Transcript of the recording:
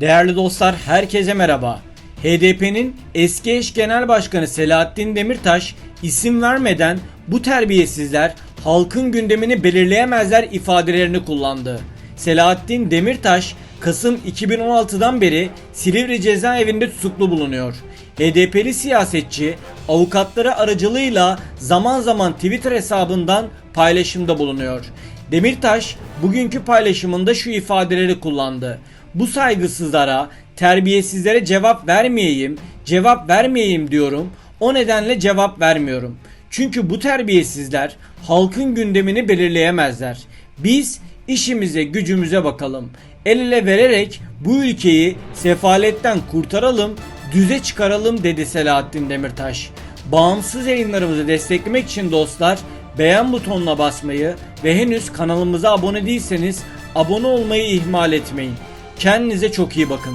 Değerli dostlar herkese merhaba. HDP'nin eski eş genel başkanı Selahattin Demirtaş isim vermeden bu terbiyesizler halkın gündemini belirleyemezler ifadelerini kullandı. Selahattin Demirtaş Kasım 2016'dan beri Silivri cezaevinde tutuklu bulunuyor. HDP'li siyasetçi avukatları aracılığıyla zaman zaman Twitter hesabından paylaşımda bulunuyor. Demirtaş bugünkü paylaşımında şu ifadeleri kullandı. Bu saygısızlara, terbiyesizlere cevap vermeyeyim, cevap vermeyeyim diyorum. O nedenle cevap vermiyorum. Çünkü bu terbiyesizler halkın gündemini belirleyemezler. Biz işimize gücümüze bakalım. El ele vererek bu ülkeyi sefaletten kurtaralım, düze çıkaralım dedi Selahattin Demirtaş. Bağımsız yayınlarımızı desteklemek için dostlar beğen butonuna basmayı ve henüz kanalımıza abone değilseniz abone olmayı ihmal etmeyin. Kendinize çok iyi bakın.